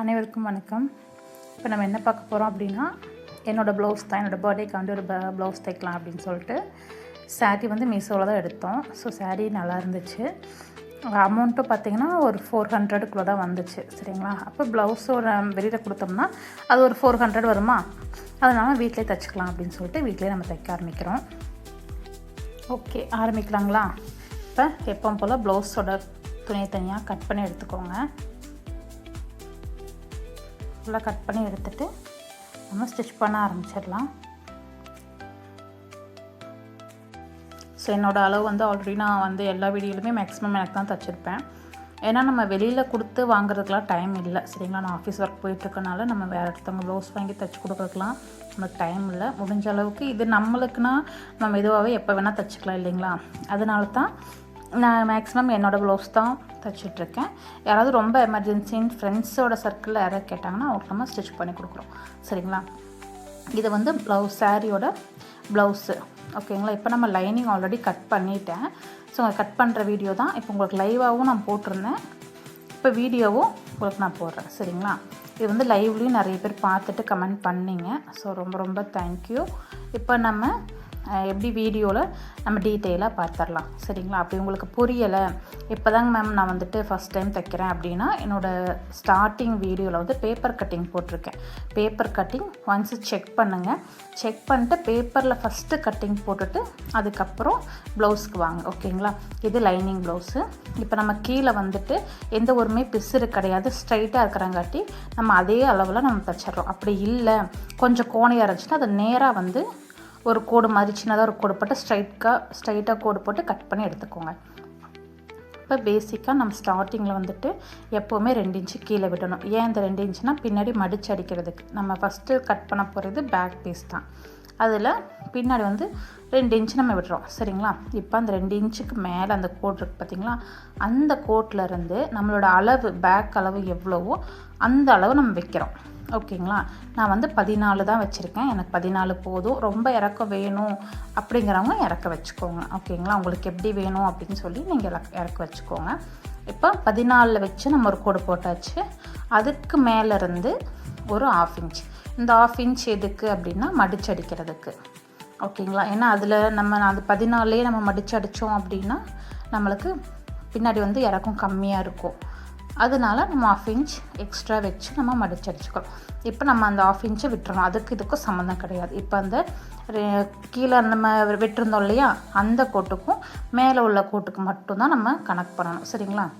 அனைவருக்கும் வணக்கம். இப்போ நம்ம என்ன பார்க்க போகிறோம் அப்படின்னா என்னோடய ப்ளவுஸ் தான். என்னோடய பர்த்டேக்காண்டி ஒரு ப்ளவுஸ் தைக்கலாம் அப்படின்னு சொல்லிட்டு சாரீ வந்து மீஷோவில் தான் எடுத்தோம். ஸோ சாரீ நல்லா இருந்துச்சு. அமௌண்ட்டும் பார்த்தீங்கன்னா ஒரு ஃபோர் ஹண்ட்ரடுக்குள்ளே தான் வந்துச்சு. சரிங்களா? அப்போ ப்ளவுஸோட வெளியில் கொடுத்தோம்னா அது ஒரு ஃபோர் ஹண்ட்ரட் வருமா? அதனால் வீட்டிலே தைச்சிக்கலாம் அப்படின்னு சொல்லிட்டு வீட்டிலே நம்ம தைக்க ஆரம்பிக்கிறோம். ஓகே ஆரம்பிக்கலாங்களா? இப்போ எப்போ போல் ப்ளவுஸோட துணி தனியாக கட் பண்ணி எடுத்துக்கோங்க. ஃபுல்லாக கட் பண்ணி எடுத்துகிட்டு நம்ம ஸ்டிச் பண்ண ஆரம்பிச்சிடலாம். ஸோ என்னோடய அளவு வந்து ஆல்ரெடி நான் வந்து எல்லா வீடியோலுமே மேக்ஸிமம் எனக்கு தான் தைச்சிருப்பேன். ஏன்னா நம்ம வெளியில் கொடுத்து வாங்குறதுக்கெலாம் டைம் இல்லை. சரிங்களா? நான் ஆஃபீஸ் ஒர்க் போயிட்டுருக்கனால நம்ம வேறு ஒருத்தவங்க ப்ளவுஸ் வாங்கி தைச்சி கொடுக்குறதுக்கெலாம் நமக்கு டைம் இல்லை. முடிஞ்ச அளவுக்கு இது நம்மளுக்குனா நம்ம மெதுவாகவே எப்போ வேணால் தைச்சிக்கலாம் இல்லைங்களா? அதனால தான் நான் மேக்ஸிமம் என்னோடய ப்ளவுஸ் தான் தைச்சிட்ருக்கேன் யாராவது ரொம்ப எமர்ஜென்சின்னு ஃப்ரெண்ட்ஸோட சர்க்கிளில் யாராவது கேட்டாங்கன்னா அவங்களுக்கு நம்ம ஸ்டிச் பண்ணி கொடுக்குறோம். சரிங்களா? இது வந்து ப்ளவுஸ் சாரியோட ப்ளவுஸு ஓகேங்களா இப்போ நம்ம லைனிங் ஆல்ரெடி கட் பண்ணிட்டேன். ஸோ கட் பண்ணுற வீடியோ தான் இப்போ உங்களுக்கு லைவாகவும் நான் போட்டிருந்தேன். இப்போ வீடியோவும் உங்களுக்கு நான் போடுறேன். சரிங்களா? இது வந்து லைவ்லேயும் நிறைய பேர் பார்த்துட்டு கமெண்ட் பண்ணிங்க. ஸோ ரொம்ப ரொம்ப தேங்க்யூ இப்போ நம்ம எப்படி வீடியோவில் நம்ம டீட்டெயிலாக பார்த்துடலாம் சரிங்களா? அப்படி உங்களுக்கு புரியலை இப்போ தாங்க மேம் நான் வந்துட்டு ஃபஸ்ட் டைம் தைக்கிறேன் அப்படின்னா என்னோடய ஸ்டார்டிங் வீடியோவில் வந்து பேப்பர் கட்டிங் போட்டிருக்கேன். பேப்பர் கட்டிங் ஒன்ஸ் செக் பண்ணுங்கள் செக் பண்ணிட்டு பேப்பரில் ஃபஸ்ட்டு கட்டிங் போட்டுட்டு அதுக்கப்புறம் ப்ளவுஸ்க்கு வாங்க. ஓகேங்களா? இது லைனிங் ப்ளவுஸு இப்போ நம்ம கீழே வந்துட்டு எந்த ஒருமே பிசுறு கிடையாது. ஸ்ட்ரைட்டாக இருக்கிறங்காட்டி நம்ம அதே அளவில் நம்ம தைச்சிட்றோம். அப்படி இல்லை. கொஞ்சம் கோணையாக இருந்துச்சுன்னா அதை நேராக வந்து ஒரு கோடு மாதிரி சின்னதாக ஒரு கோடு போட்டு ஸ்ட்ரைட்டாக ஸ்ட்ரைட்டாக கோடு போட்டு கட் பண்ணி எடுத்துக்கோங்க. இப்போ பேசிக்காக நம்ம ஸ்டார்டிங்கில் வந்துட்டு எப்போவுமே ரெண்டு இன்ச்சு கீழே விடணும். ஏன் இந்த ரெண்டு இன்ச்சுனா பின்னாடி மடிச்சு அடிக்கிறதுக்கு. நம்ம ஃபஸ்ட்டு கட் பண்ண போகிறது பேக் பீஸ் தான். அதில் பின்னாடி வந்து ரெண்டு இன்ச்சு நம்ம விடுறோம். சரிங்களா? இப்போ அந்த ரெண்டு இன்ச்சுக்கு மேலே அந்த கோட் இருக்குது பார்த்தீங்களா அந்த கோட்டில் இருந்து நம்மளோட அளவு பேக் அளவு எவ்வளவோ அந்த அளவு நம்ம வைக்கிறோம். ஓகேங்களா? நான் வந்து பதினாலு தான் வச்சுருக்கேன். எனக்கு பதினாலு போதும். ரொம்ப இறக்கம் வேணும் அப்படிங்கிறவங்க இறக்க வச்சுக்கோங்க. ஓகேங்களா? உங்களுக்கு எப்படி வேணும் அப்படின்னு சொல்லி நீங்கள் இறக்க இறக்க வச்சுக்கோங்க. இப்போ பதினாலில் வச்சு நம்ம ஒரு கோடு போட்டாச்சு. அதுக்கு மேலே இருந்து ஒரு ஆஃப் இன்ச் இந்த ஆஃப் இன்ச் எதுக்கு அப்படின்னா மடிச்சு அடிக்கிறதுக்கு. ஓகேங்களா? ஏன்னா அதில் நம்ம அது பதினாலே நம்ம மடிச்சு அடித்தோம் அப்படின்னா நம்மளுக்கு பின்னாடி வந்து இறக்கம் கம்மியாக இருக்கும். அதனால நம்ம ஆஃப் இன்ச் எக்ஸ்ட்ரா வச்சு நம்ம மடிச்சு அடிச்சுக்கணும். இப்போ நம்ம அந்த ஆஃப் இன்ச்சை விட்டுறணும். அதுக்கு இதுக்கும் சம்மந்தம் கிடையாது. இப்போ அந்த கீழே நம்ம விட்டுருந்தோம் இல்லையா? அந்த கோட்டுக்கும் மேலே உள்ள கோட்டுக்கு மட்டும்தான் நம்ம கனெக்ட் பண்ணணும். சரிங்களா?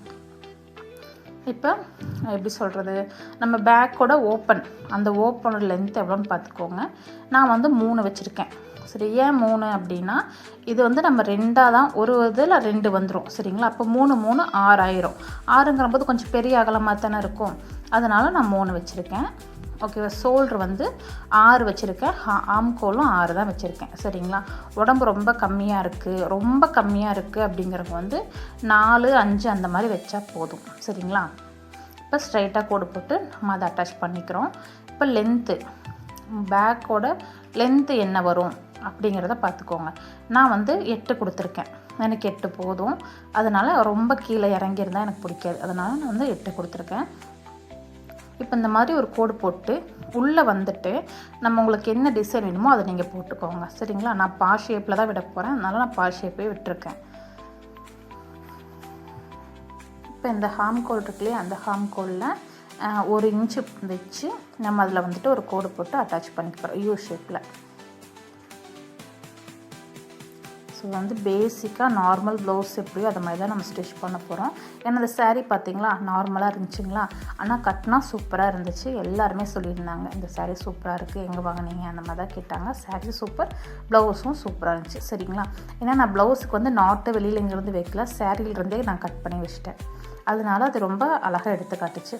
இப்போ எப்படி சொல்கிறது நம்ம பேக்கோட ஓப்பன் அந்த ஓப்பனோட லென்த் எவ்வளோன்னு பார்த்துக்கோங்க. நான் வந்து மூணு வச்சுருக்கேன். சரி ஏன் மூணு அப்படின்னா இது வந்து நம்ம ரெண்டாக தான் ஒரு இதில் ரெண்டு வந்துடும் சரிங்களா? அப்போ மூணு மூணு ஆறு ஆயிரும். ஆறுங்கிற போது கொஞ்சம் பெரிய அகலமாக தானே இருக்கும். அதனால் நான் மூணு வச்சுருக்கேன். ஓகேவா ஷோல்ட்ரு வந்து ஆறு வச்சுருக்கேன். ஆம்கோலும் ஆறு தான் வச்சுருக்கேன் சரிங்களா? உடம்பு ரொம்ப கம்மியாக இருக்குது ரொம்ப கம்மியாக இருக்குது அப்படிங்கிறவங்க வந்து நாலு அஞ்சு அந்த மாதிரி வச்சா போதும் சரிங்களா? இப்போ ஸ்ட்ரைட்டாக கோடு போட்டு நம்ம அதை அட்டாச் பண்ணிக்கிறோம். இப்போ லென்த்து பேக்கோட லென்த்து என்ன வரும்? அப்படிங்கிறத பார்த்துக்கோங்க. நான் வந்து எட்டு கொடுத்துருக்கேன். எனக்கு எட்டு போதும். அதனால் ரொம்ப கீழே இறங்கியிருந்தா எனக்கு பிடிக்காது. அதனால் நான் வந்து எட்டு கொடுத்துருக்கேன். இப்போ இந்த மாதிரி ஒரு கோடு போட்டு உள்ளே வந்துட்டு நம்ம உங்களுக்கு என்ன டிசைன் வேணுமோ அதை நீங்கள் போட்டுக்கோங்க. சரிங்களா? நான் பா ஷேப்பில் தான் விட போகிறேன் அதனால் நான் பா ஷேப்பே விட்டுருக்கேன். இப்போ இந்த ஹாம் கோல் இருக்குல்லையே அந்த ஹாம் கோலில் ஒரு இன்ச்சு வச்சு நம்ம அதில் வந்துட்டு ஒரு கோடு போட்டு அட்டாச் பண்ணிக்கிறோம் யூ ஷேப்பில் ஸோ வந்து பேசிக்காக நார்மல் ப்ளவுஸ் எப்படியோ அது மாதிரி தான் நம்ம ஸ்டிச் பண்ண போகிறோம் ஏன்னா அந்த சேரீ பார்த்தீங்களா நார்மலாக இருந்துச்சுங்களா? ஆனால் கட்டினா சூப்பராக இருந்துச்சு. எல்லாருமே சொல்லியிருந்தாங்க இந்த சேரீ சூப்பராக இருக்குது எங்கே வாங்குனீங்க? அந்த மாதிரி தான் கேட்டாங்க. சேரீ சூப்பர் ப்ளவுஸும் சூப்பராக இருந்துச்சு. சரிங்களா? ஏன்னா நான் ப்ளவுஸுக்கு வந்து நாட்டு வெளியில் இங்கேருந்து வைக்கல. சாரியிலிருந்தே நான் கட் பண்ணி வச்சிட்டேன். அதனால அது ரொம்ப அழகாக எடுத்து காட்டுச்சு.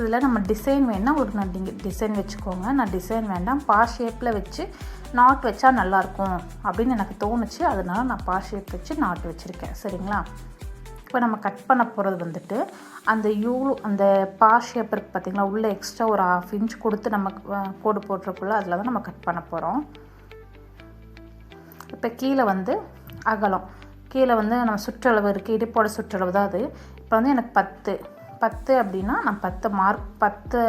இதில் நம்ம டிசைன் வேணால் ஒரு நான் டிசைன் வச்சுக்கோங்க. நான் டிசைன் வேண்டாம். பா ஷேப்பில் வச்சு நாட் வச்சா நல்லாயிருக்கும் அப்படின்னு எனக்கு தோணுச்சு. அதனால் நான் பா ஷேப் வச்சு நாட் வச்சுருக்கேன். சரிங்களா? இப்போ நம்ம கட் பண்ண போகிறது வந்துட்டு அந்த யூ அந்த பா ஷேப் இருக்குது பார்த்திங்களா? உள்ளே எக்ஸ்ட்ரா ஒரு ஹாஃப் இன்ச் கொடுத்து நம்ம கோடு போட்டிருக்குள்ள அதில் தான் நம்ம கட் பண்ண போகிறோம் இப்போ கீழே வந்து அகலம். கீழே வந்து நம்ம சுற்றளவு இருக்குது இடுப்போட சுற்றளவு தான் அது. இப்போ வந்து எனக்கு பத்து. பத்து அப்படின்னா நான் பத்து மார்க் பத்து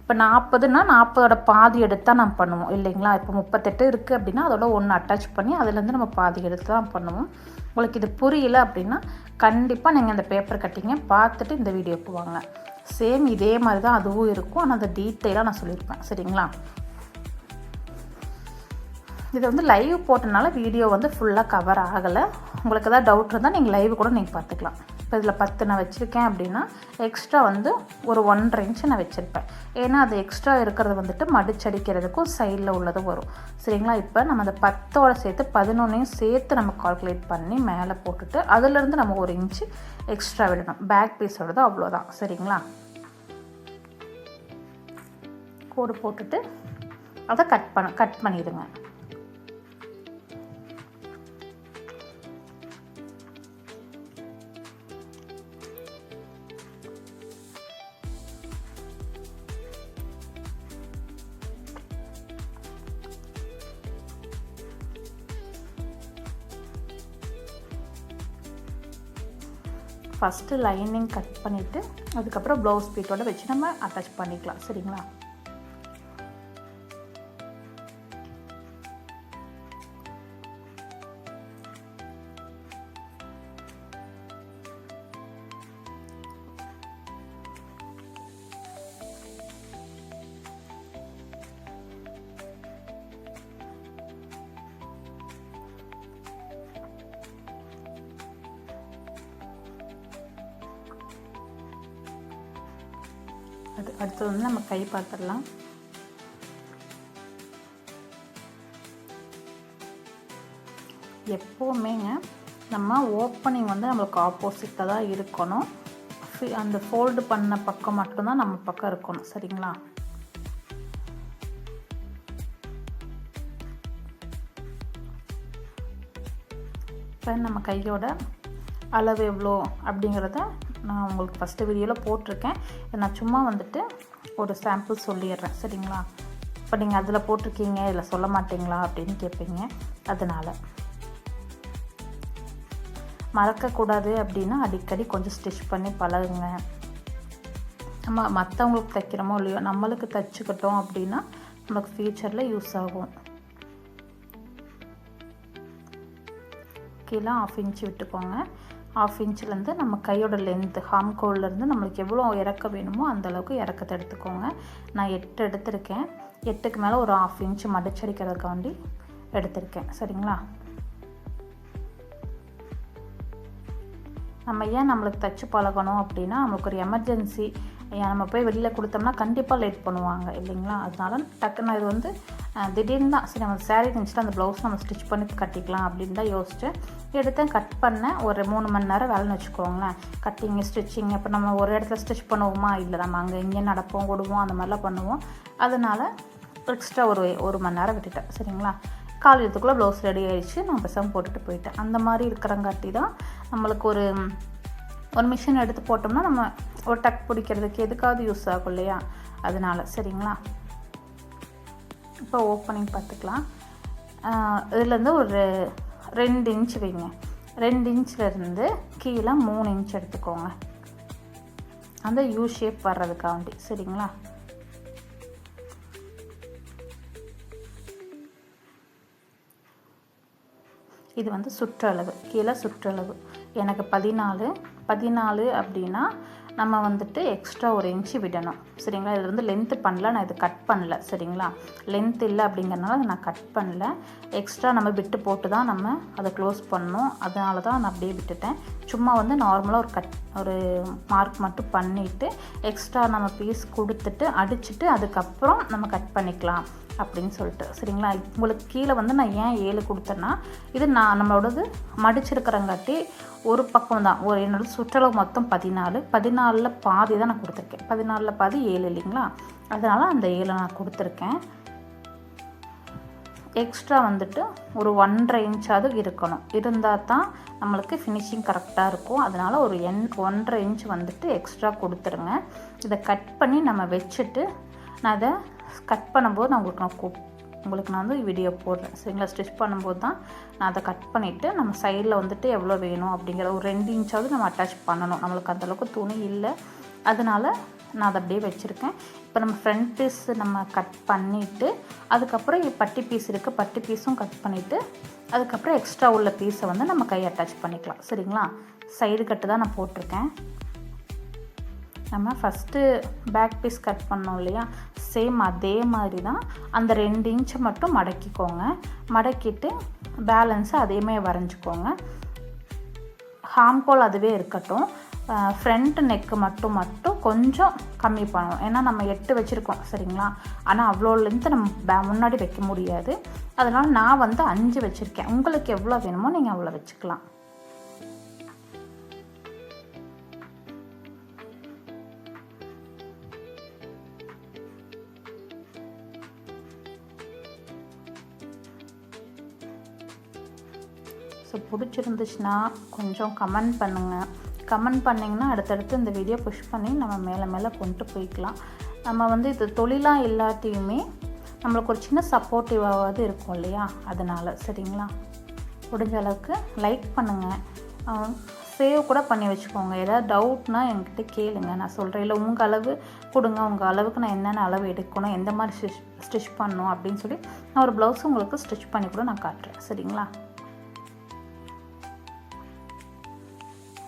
இப்போ நாற்பதுன்னா நாற்பதோட பாதி எடுத்து தான் நம்ம பண்ணுவோம் இல்லைங்களா? இப்போ முப்பத்தெட்டு இருக்குது அப்படின்னா அதோட ஒன்று அட்டாச் பண்ணி அதுலேருந்து நம்ம பாதி எடுத்து தான் பண்ணுவோம். உங்களுக்கு இது புரியல அப்படின்னா கண்டிப்பாக நீங்கள் இந்த பேப்பர் கட்டிங்க பார்த்துட்டு இந்த வீடியோக்கு வாங்க. சேம் இதே மாதிரி தான் அதுவும் இருக்கும் ஆனால் அதை டீட்டெயிலாக நான் சொல்லியிருப்பேன் சரிங்களா? இது வந்து லைவ் போட்டனால வீடியோ வந்து ஃபுல்லாக கவர் ஆகலை. உங்களுக்கு எதாவது டவுட் இருந்தால் நீங்கள் லைவ் கூட நீங்கள் பார்த்துக்கலாம். இப்போ இதில் பத்து நான் வச்சுருக்கேன் அப்படின்னா எக்ஸ்ட்ரா வந்து ஒரு ஒன்றரை இன்ச்சு நான் வச்சுருப்பேன். ஏன்னா அது எக்ஸ்ட்ரா இருக்கிறது வந்துட்டு மடிச்சடிக்கிறதுக்கும் சைடில் உள்ளதும் வரும். சரிங்களா? இப்போ நம்ம அந்த பத்தோட சேர்த்து பதினொன்னையும் சேர்த்து நம்ம கால்குலேட் பண்ணி மேலே போட்டுட்டு அதுலேருந்து நம்ம ஒரு இன்ச்சு எக்ஸ்ட்ரா விடணும். பேக் பீஸோடது அவ்வளோதான். சரிங்களா? கோடு போட்டுட்டு அதை கட் பண்ண கட் பண்ணிடுங்க. ஃபஸ்ட்டு லைனிங் கட் பண்ணிவிட்டு அதுக்கப்புறம் ப்ளவுஸ் பீட்டோட வச்சு நம்ம அட்டாச் பண்ணிக்கலாம். சரிங்களா? கை பார்த்துடலாம். எப்போவுமேங்க நம்ம ஓப்பனிங் வந்து நம்மளுக்கு ஆப்போசிட்டாக தான் இருக்கணும். அந்த ஃபோல்டு பண்ண பக்கம் மட்டும்தான் நம்ம பக்கம் இருக்கணும். சரிங்களா? இப்போ நம்ம கையோட அளவு எவ்வளோ அப்படிங்கிறத நான் உங்களுக்கு ஃபஸ்ட்டு வீடியோவில் போட்டிருக்கேன். நான் சும்மா வந்துட்டு ஒரு சாம்பிள் சொல்லிடுறேன் சரிங்களா? இப்போ நீங்கள் அதில் போட்டிருக்கீங்க இதில் சொல்ல மாட்டிங்களா அப்படின்னு கேட்பீங்க அதனால். மறக்கக்கூடாது அப்படின்னா அடிக்கடி கொஞ்சம் ஸ்டிச் பண்ணி பழகுங்க. நம்ம மற்றவங்களுக்கு தைக்கிறோமோ இல்லையோ நம்மளுக்கு தைச்சிக்கிட்டோம் அப்படின்னா நமக்கு ஃப்யூச்சரில் யூஸ் ஆகும். கீழே ஆஃப் இன்ச்சு விட்டுக்கோங்க. ஆஃப் இன்ச்சிலேருந்து நம்ம கையோட லென்த்து ஹாம் கோல்லேருந்து நம்மளுக்கு எவ்வளோ இறக்க வேணுமோ அந்த அளவுக்கு இறக்கத்தை எடுத்துக்கோங்க. நான் எட்டு எடுத்திருக்கேன். எட்டுக்கு மேலே ஒரு ஆஃப் இன்ச்சு மடிச்சடிக்கிறதுக்காண்டி எடுத்திருக்கேன். சரிங்களா? நம்ம ஏன் நம்மளுக்கு தச்சு பழகணும் அப்படின்னா நம்மளுக்கு ஒரு எமர்ஜென்சி நம்ம போய் வெளியில் கொடுத்தோம்னா கண்டிப்பாக லேட் பண்ணுவாங்க இல்லைங்களா? அதனால டக்குன்னு இது வந்து திடீர்னு தான் சரி நம்ம சேரீ இருந்துச்சுட்டு அந்த ப்ளவுஸ் நம்ம ஸ்டிச் பண்ணி கட்டிக்கலாம் அப்படின்னு தான் யோசித்தேன் எடுத்தேன். கட் பண்ணேன். ஒரு மூணு மணி நேரம் வேலைன்னு வச்சுக்கோங்களேன். கட்டிங்கு ஸ்டிச்சிங் இப்போ நம்ம ஒரு இடத்துல ஸ்டிச் பண்ணுவோமா? இல்லை நம்ம அங்கே இங்கே நடப்போம் ஓடுவோம் அந்த மாதிரிலாம் பண்ணுவோம். அதனால் எக்ஸ்ட்ரா ஒரு ஒரு மணி நேரம் விட்டுட்டேன். சரிங்களா? கால் எடுத்துக்குள்ளே ப்ளவுஸ் ரெடி ஆகிடுச்சு நான் பெசாமல் போட்டுட்டு போயிட்டேன். அந்த மாதிரி இருக்கிறங்காட்டி தான் நம்மளுக்கு ஒரு ஒரு மிஷின் எடுத்து போட்டோம்னா நம்ம ஒரு டக் பிடிக்கிறதுக்கு எதுக்காவது யூஸ் ஆகும் இல்லையா? அதனால். சரிங்களா? இப்போ ஓப்பனிங் பார்த்துக்கலாம். இதுலேருந்து ஒரு ரெண்டு இன்ச் வைங்க. ரெண்டு இன்ச்லேருந்து கீழே மூணு இன்ச் எடுத்துக்கோங்க. அந்த யூ ஷேப் வர்றதுக்காண்டி. சரிங்களா? இது வந்து சுற்றளவு கீழே சுற்றளவு. எனக்கு பதினாலு பதினாலு அப்படின்னா நம்ம வந்துட்டு எக்ஸ்ட்ரா ஒரு இன்ச்சு விடணும். சரிங்களா? இது வந்து லென்த்து பண்ணல நான் இது கட் பண்ணல. சரிங்களா? லென்த் இல்லை அப்படிங்கிறனால அதை நான் கட் பண்ணல. எக்ஸ்ட்ரா நம்ம விட்டு போட்டு தான் நம்ம அதை க்ளோஸ் பண்ணணும். அதனால தான் நான் அப்படியே விட்டுட்டேன். சும்மா வந்து நார்மலாக ஒரு கட் ஒரு மார்க் மட்டும் பண்ணிவிட்டு எக்ஸ்ட்ரா நம்ம பீஸ் கொடுத்துட்டு அடிச்சுட்டு அதுக்கப்புறம் நம்ம கட் பண்ணிக்கலாம். அப்படின்னு சொல்லிட்டு சரிங்களா? உங்களுக்கு கீழே வந்து நான் ஏன் ஏழு கொடுத்தேன்னா இது நான் நம்மளோடது மடிச்சிருக்கிறங்காட்டி ஒரு பக்கம் தான். ஒரு என்னோட சுற்றளவு மொத்தம் பதினாலு. பதினாலில் பாதி தான் நான் கொடுத்துருக்கேன். பதினாலில் பாதி ஏழு இல்லைங்களா? அதனால் அந்த ஏழை நான் கொடுத்துருக்கேன். எக்ஸ்ட்ரா வந்துட்டு ஒரு ஒன்றரை இன்ச்சாவது இருக்கணும். இருந்தால் தான் நம்மளுக்கு ஃபினிஷிங் கரெக்டாக இருக்கும். அதனால் ஒரு என் ஒன்றரை இன்ச் வந்துட்டு எக்ஸ்ட்ரா கொடுத்துருங்க. இதை கட் பண்ணி நம்ம வச்சுட்டு நான் அதை கட் பண்ணும்போது நான் உங்களுக்கு நான் கூப் உங்களுக்கு நான் வந்து வீடியோ போடுறேன். சரிங்களா? ஸ்டிச் பண்ணும்போது தான் நான் அதை கட் பண்ணிவிட்டு நம்ம சைடில் வந்துட்டு எவ்வளோ வேணும் அப்படிங்கிற ஒரு ரெண்டு இன்ச்சாவது நம்ம அட்டாச் பண்ணணும். நம்மளுக்கு அந்தளவுக்கு துணி இல்லை. அதனால் நான் அதை அப்படியே வச்சுருக்கேன். இப்போ நம்ம ஃப்ரண்ட் பீஸ் நம்ம கட் பண்ணிவிட்டு அதுக்கப்புறம் பட்டி பீஸ் இருக்குது பட்டி பீஸும் கட் பண்ணிவிட்டு அதுக்கப்புறம் எக்ஸ்ட்ரா உள்ள பீஸை வந்து நம்ம கை அட்டாச் பண்ணிக்கலாம். சரிங்களா? சைடு கட்டு தான் நான் போட்டிருக்கேன். நம்ம ஃபஸ்ட்டு பேக் பீஸ் கட் பண்ணோம் இல்லையா? சேம் அதே மாதிரி தான். அந்த ரெண்டு இன்ச்சை மட்டும் மடக்கிக்கோங்க. மடக்கிட்டு பேலன்ஸை அதேமே வரைஞ்சிக்கோங்க. ஹாம்கோல் அதுவே இருக்கட்டும். ஃப்ரண்ட் நெக்கு மட்டும் மட்டும் கொஞ்சம் கம்மி பண்ணணும். ஏன்னா நம்ம எட்டு வச்சுருக்கோம் சரிங்களா? ஆனால் அவ்வளோ லென்த்து நம்ம பே முன்னாடி வைக்க முடியாது. அதனால் நான் வந்து அஞ்சு வச்சுருக்கேன். உங்களுக்கு எவ்வளோ வேணுமோ நீங்கள் அவ்வளோ வச்சுக்கலாம். ஸோ பிடிச்சிருந்துச்சுன்னா கொஞ்சம் கமெண்ட் பண்ணுங்கள் கமெண்ட் பண்ணிங்கன்னா அடுத்தடுத்து இந்த வீடியோ புஷ் பண்ணி நம்ம மேலே மேலே கொண்டு போய்க்கலாம். நம்ம வந்து இது தொழிலாக இல்லாட்டியுமே நம்மளுக்கு ஒரு சின்ன சப்போர்ட்டிவாவது இருக்கும் இல்லையா? அதனால் சரிங்களா? முடிஞ்ச அளவுக்கு லைக் பண்ணுங்கள் சேவ் கூட பண்ணி வச்சுக்கோங்க. ஏதாவது டவுட்னா என்கிட்ட கேளுங்க. நான் சொல்கிறேன் இல்லை உங்கள் அளவு கொடுங்க. உங்கள் அளவுக்கு நான் என்னென்ன அளவு எடுக்கணும் எந்த மாதிரி ஸ்டிச் ஸ்டிச் பண்ணணும் அப்படின்னு சொல்லி நான் ஒரு ப்ளவுஸ் உங்களுக்கு ஸ்டிச் பண்ணி கூட நான் காட்டுறேன். சரிங்களா?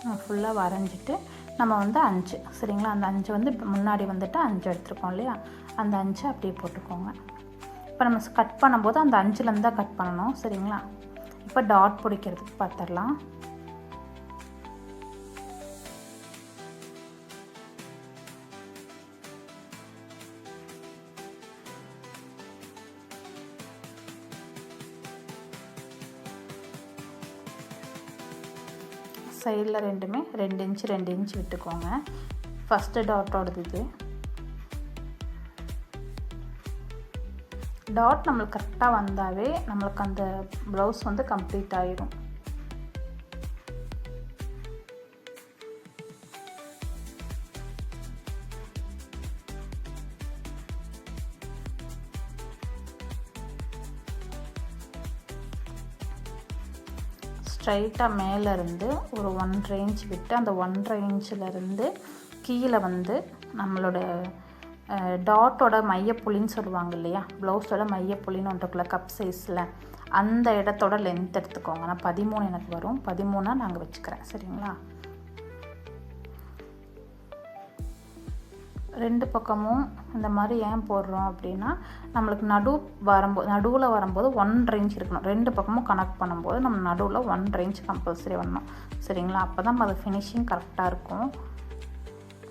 ஃபுல்லாக வரைஞ்சிட்டு நம்ம வந்து அஞ்சு சரிங்களா? அந்த அஞ்சு வந்து முன்னாடி வந்துட்டு அஞ்சு எடுத்துருக்கோம் இல்லையா? அந்த அஞ்சு அப்படியே போட்டுக்கோங்க. இப்போ நம்ம கட் பண்ணும்போது அந்த அஞ்சுலேருந்து தான் கட் பண்ணணும் சரிங்களா? இப்போ டாட் பிடிக்கிறதுக்கு பார்த்துடலாம். சைடில் ரெண்டுமே ரெண்டு இன்ச்சு ரெண்டு இன்ச் விட்டுக்கோங்க. ஃபஸ்ட்டு டாட்டோடது இது. டாட் நம்மளுக்கு கரெக்டாக வந்தாவே நம்மளுக்கு அந்த ப்ளவுஸ் வந்து கம்ப்ளீட் ஆகிடும் ஸ்ட்ரைட்டாக மேலேருந்து ஒரு ஒன்றரை இன்ச் விட்டு அந்த ஒன்றரை இன்ச்சிலேருந்து கீழே வந்து நம்மளோட டாட்டோட மையப்புள்ளின்னு சொல்லுவாங்க இல்லையா? ப்ளவுஸோட மையப்புள்ளின்னு ஒன்றுக்குள்ள கப் சைஸில் அந்த இடத்தோட லென்த் எடுத்துக்கோங்க. நான் பதிமூணு எனக்கு வரும். பதிமூணாக நாங்கள் வச்சுக்கிறேன். சரிங்களா? ரெண்டு பக்கமும் இந்த மாதிரி ஏன் போடுறோம் அப்படின்னா நம்மளுக்கு நடு வரும்போது நடுவில் வரும்போது ஒன்றரை இன்ச் இருக்கணும். ரெண்டு பக்கமும் கனெக்ட் பண்ணும்போது நம்ம நடுவில் ஒன்றரை ரேஞ்ச் கம்பல்சரி வரணும். சரிங்களா? அப்போ தான் அது ஃபினிஷிங் கரெக்டாக இருக்கும்.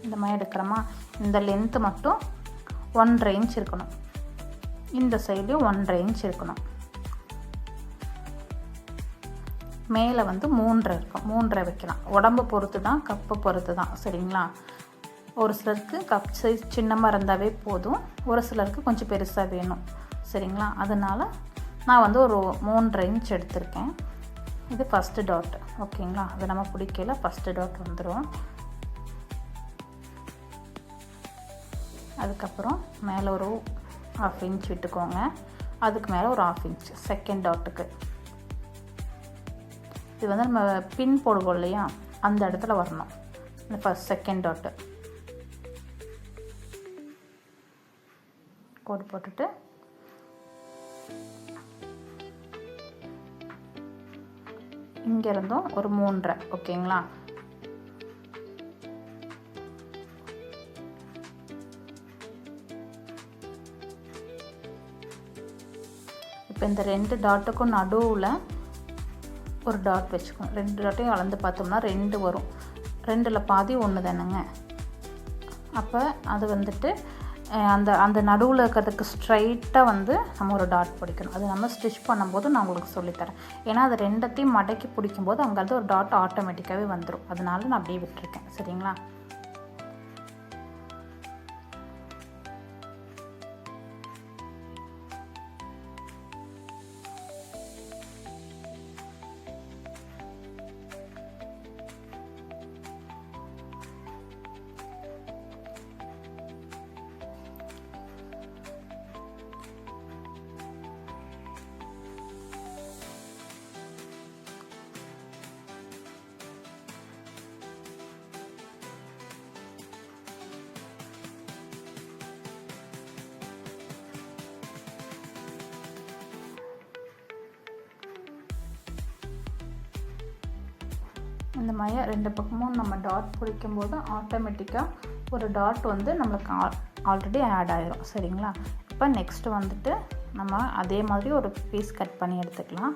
இந்த மாதிரி எடுக்கிறோமா? இந்த லென்த்து மட்டும் ஒன்றரை இன்ச் இருக்கணும். இந்த சைட்லேயும் ஒன்றரை இன்ச் இருக்கணும். மேலே வந்து மூன்றரை இருக்கும். மூன்றரை வைக்கலாம். உடம்பு பொறுத்து தான் கப்பை பொறுத்து தான் சரிங்களா? ஒரு சிலருக்கு கப் சைஸ் சின்னமாக இருந்தாவே போதும். ஒரு சிலருக்கு கொஞ்சம் பெருசாக வேணும். சரிங்களா? அதனால் நான் வந்து ஒரு மூன்றரை இன்ச் எடுத்திருக்கேன். இது ஃபஸ்ட்டு டாட் ஓகேங்களா? அது நம்ம பிடிக்கல. ஃபஸ்ட்டு டாட் வந்துடும் அதுக்கப்புறம் மேலே ஒரு ஆஃப் இன்ச் விட்டுக்கோங்க. அதுக்கு மேலே ஒரு ஆஃப் இன்ச் செகண்ட் டாட்டுக்கு இது வந்து நம்ம பின் போடுவோம் இல்லையா? அந்த இடத்துல வரணும். இந்த ஃபஸ்ட் செகண்ட் டாட்டு கோடு போட்டுட்டு இங்கேருந்தும் ஒரு மூன்றரை ஓகேங்களா? இப்போ இந்த ரெண்டு டாட்டுக்கும் நடுவில் ஒரு டாட் வச்சுக்கணும் ரெண்டு டாட்டையும் அளந்து பார்த்தோம்னா ரெண்டு வரும். ரெண்டில் பாதி ஒன்று தானேங்க அப்போ அது வந்துட்டு அந்த அந்த நடுவில் இருக்கிறதுக்கு ஸ்ட்ரைட்டாக வந்து நம்ம ஒரு டாட் பிடிக்கணும். அது நம்ம ஸ்டிச் பண்ணும்போது நான் உங்களுக்கு சொல்லித்தரேன். ஏன்னா அது ரெண்டத்தையும் மடக்கி பிடிக்கும்போது அங்கேருந்து ஒரு டாட் ஆட்டோமேட்டிக்காகவே வந்துடும் அதனால நான் அப்படியே விட்டுருக்கேன். சரிங்களா? இந்த மாதிரி ரெண்டு பக்கமும் நம்ம டாட் பிடிக்கும் போது ஆட்டோமேட்டிக்காக ஒரு டாட் வந்து நம்மளுக்கு ஆல்ரெடி ஆட் ஆயிரும். சரிங்களா? இப்போ நெக்ஸ்ட்டு வந்துட்டு நம்ம அதே மாதிரி ஒரு பீஸ் கட் பண்ணி எடுத்துக்கலாம்.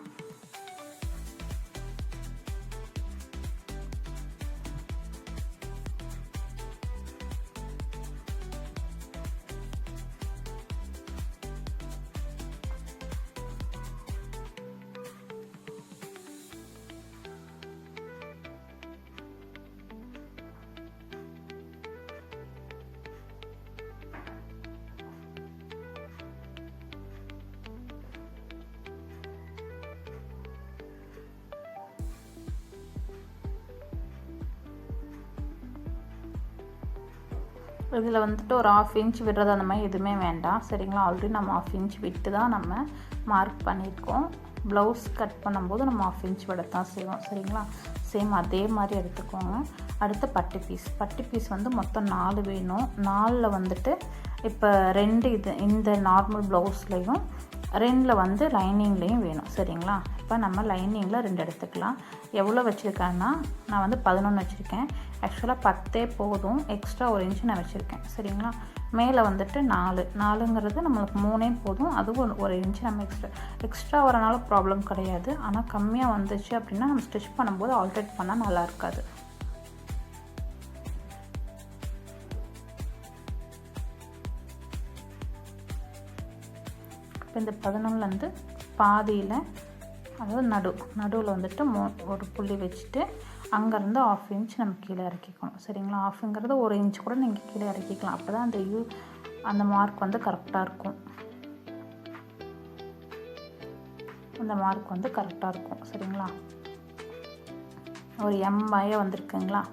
இதில் வந்துட்டு ஒரு ஆஃப் இன்ச் விடுறது அந்த மாதிரி எதுவுமே வேண்டாம். சரிங்களா? ஆல்ரெடி நம்ம ஆஃப் இன்ச் விட்டு தான் நம்ம மார்க் பண்ணியிருக்கோம். ப்ளவுஸ் கட் பண்ணும்போது நம்ம ஆஃப் இன்ச் விடத்தான் செய்வோம். சரிங்களா? சேம் அதே மாதிரி எடுத்துக்கோங்க. அடுத்து பட்டு பீஸ் பட்டு பீஸ் வந்து மொத்தம் நாலு வேணும். நாலில் வந்துட்டு இப்போ ரெண்டு இது இந்த நார்மல் ப்ளவுஸ்லேயும் ரெண்டில் வந்து லைனிங்லேயும் வேணும் சரிங்களா? இப்போ நம்ம லைனிங்கில் ரெண்டு எடுத்துக்கலாம். எவ்வளோ வச்சுருக்கேன்னா நான் வந்து பதினொன்று வச்சுருக்கேன். ஆக்சுவலாக பத்தே போதும் எக்ஸ்ட்ரா ஒரு இன்ச்சு நான் வச்சுருக்கேன் சரிங்களா? மேலே வந்துட்டு நாலு. நாலுங்கிறது நம்மளுக்கு மூணே போதும் அதுவும் ஒரு இன்ச்சு நம்ம எக்ஸ்ட்ரா எக்ஸ்ட்ரா வரனால ப்ராப்ளம் கிடையாது. ஆனால் கம்மியாக வந்துச்சு அப்படின்னா நம்ம ஸ்டிச் பண்ணும்போது ஆல்ட்ரேட் பண்ணால் நல்லா இருக்காது. இப்போ இந்த பதினொன்றுலேருந்து பாதியில் அதாவது நடு நடுவில் வந்துட்டு மோ ஒரு புள்ளி வச்சுட்டு அங்கேருந்து ஆஃப் இன்ச் நம்ம கீழே இறக்கிக்கணும். சரிங்களா? ஆஃப்ங்கிறது ஒரு இன்ச் கூட நீங்கள் கீழே இறக்கிக்கலாம். அப்போ தான் அந்த யூ அந்த மார்க் வந்து கரெக்டாக இருக்கும். அந்த மார்க் வந்து கரெக்டாக இருக்கும். சரிங்களா? ஒரு எம்ஐயே வந்திருக்குங்களா?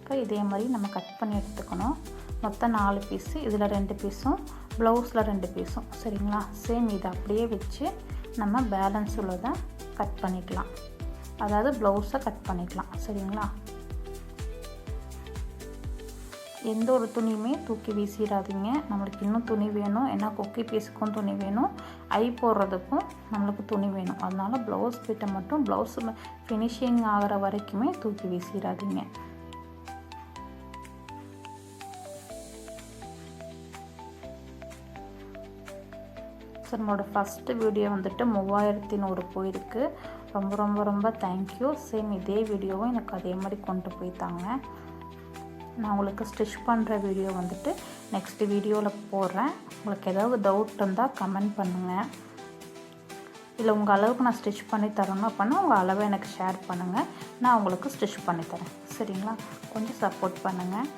இப்போ இதே மாதிரி நம்ம கட் பண்ணி எடுத்துக்கணும். மொத்தம் நாலு பீஸு இதில் ரெண்டு பீஸும் ப்ளவுஸில் ரெண்டு பீஸும் சரிங்களா? சேம் இதை அப்படியே வச்சு நம்ம பேலன்ஸ் உள்ளதை கட் பண்ணிக்கலாம். அதாவது ப்ளவுஸை கட் பண்ணிக்கலாம் சரிங்களா? எந்த ஒரு துணியுமே தூக்கி வீசிடாதீங்க நம்மளுக்கு இன்னும் துணி வேணும். ஏன்னா கொக்கி பீஸுக்கும் துணி வேணும். ஐ போடுறதுக்கும் நம்மளுக்கு துணி வேணும். அதனால் ப்ளவுஸ் கிட்ட மட்டும் ப்ளவுஸ் ஃபினிஷிங் ஆகிற வரைக்குமே தூக்கி வீசிடாதீங்க ஸோ நம்மளோட ஃபஸ்ட்டு வீடியோ வந்துட்டு மூவாயிரத்தி நூறு போயிருக்கு. ரொம்ப ரொம்ப ரொம்ப தேங்க்யூ சேம் இதே வீடியோவும் எனக்கு அதே மாதிரி கொண்டு போய் தாங்க. நான் உங்களுக்கு ஸ்டிச் பண்ணுற வீடியோ வந்துட்டு நெக்ஸ்ட் வீடியோவில் போடுறேன். உங்களுக்கு ஏதாவது டவுட் இருந்தால் கமெண்ட் பண்ணுங்கள் இல்லை உங்கள் அளவுக்கு நான் ஸ்டிச் பண்ணி தரணும் அப்படின்னா உங்கள் அளவை எனக்கு ஷேர் பண்ணுங்கள் நான் உங்களுக்கு ஸ்டிச் பண்ணி தரேன். சரிங்களா? கொஞ்சம் சப்போர்ட் பண்ணுங்கள்